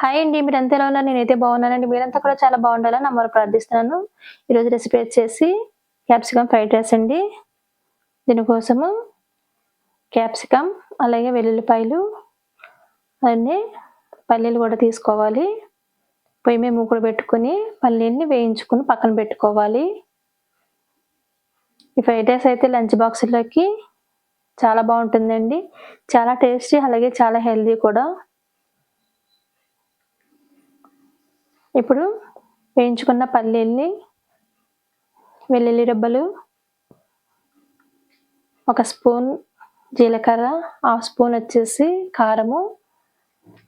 Hi అండి మీరు ఎంత ఎలా ఉన్నారు? నేనైతే బాగున్నానండి. మీరంతా కూడా చాలా బాగుండాలని నమ్మరు ప్రార్థిస్తున్నాను. ఈరోజు రెసిపీ వచ్చేసి క్యాప్సికమ్ ఫ్రైడ్ రైస్ అండి. దీనికోసము క్యాప్సికమ్ అలాగే వెల్లుల్లిపాయలు అన్నీ పల్లీలు కూడా తీసుకోవాలి. పొయ్యి మీద మూకుడు పెట్టుకుని పల్లీని వేయించుకుని పక్కన పెట్టుకోవాలి. ఈ ఫ్రైడ్ రైస్ అయితే లంచ్ బాక్స్లోకి చాలా బాగుంటుందండి. చాలా టేస్టీ అలాగే చాలా హెల్దీ కూడా. ఇప్పుడు వేయించుకున్న పల్లీల్ని వెల్లుల్లి రెబ్బలు ఒక స్పూన్ జీలకర్ర హాఫ్ స్పూన్ వచ్చేసి కారము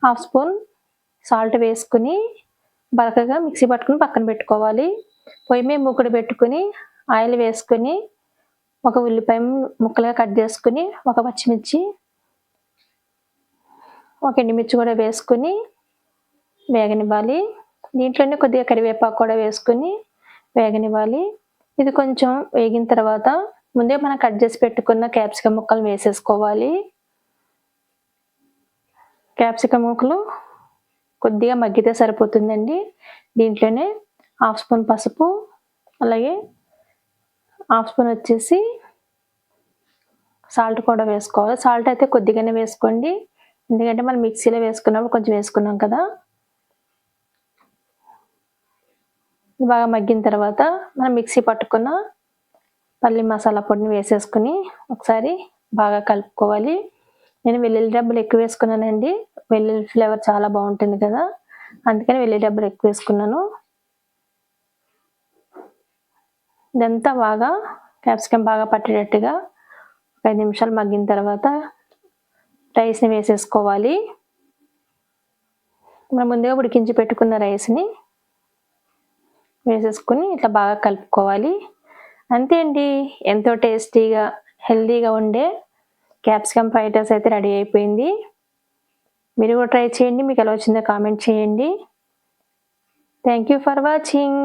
హాఫ్ స్పూన్ సాల్ట్ వేసుకుని బరకగా మిక్సీ పట్టుకుని పక్కన పెట్టుకోవాలి. పొయ్యి మీద మూకుడు పెట్టుకుని ఆయిల్ వేసుకుని ఒక ఉల్లిపాయ ముక్కలుగా కట్ చేసుకుని ఒక పచ్చిమిర్చి ఒక ఎండుమిర్చి కూడా వేసుకుని వేగనివ్వాలి. దీంట్లోనే కొద్దిగా కరివేపాకు కూడా వేసుకుని వేగనివ్వాలి. ఇది కొంచెం వేగిన తర్వాత ముందే మనం కట్ చేసి పెట్టుకున్న క్యాప్సికమ్ ముక్కలు వేసేసుకోవాలి. క్యాప్సికమ్ ముక్కలు కొద్దిగా మగ్గితే సరిపోతుందండి. దీంట్లోనే హాఫ్ స్పూన్ పసుపు అలాగే హాఫ్ స్పూన్ వచ్చేసి సాల్ట్ కూడా వేసుకోవాలి. సాల్ట్ అయితే కొద్దిగానే వేసుకోండి. ఎందుకంటే మనం మిక్సీలో వేసుకున్నప్పుడు కొంచెం వేసుకున్నాం కదా. బాగా మగ్గిన తర్వాత మనం మిక్సీ పట్టుకున్న పల్లి మసాలా పొడిని వేసేసుకుని ఒకసారి బాగా కలుపుకోవాలి. నేను వెల్లుల్లి డబ్బులు ఎక్కువ వేసుకున్నానండి. వెల్లుల్లి ఫ్లేవర్ చాలా బాగుంటుంది కదా. అందుకని వెల్లుల్లి డబ్బులు ఎక్కువ వేసుకున్నాను. ఇదంతా బాగా క్యాప్సికమ్ బాగా పట్టేటట్టుగా ఒక ఐదు నిమిషాలు మగ్గిన తర్వాత రైస్ని వేసేసుకోవాలి. మనం ముందుగా ఉడికించి పెట్టుకున్న రైస్ని వేసేసుకుని ఇట్లా బాగా కలుపుకోవాలి. అంతే అండి ఎంతో టేస్టీగా హెల్తీగా ఉండే క్యాప్సికమ్ ఫ్రైడ్ రైస్ అయితే రెడీ అయిపోయింది. మీరు కూడా ట్రై చేయండి మీకు ఎలా వచ్చిందో కామెంట్ చేయండి. Thank you for watching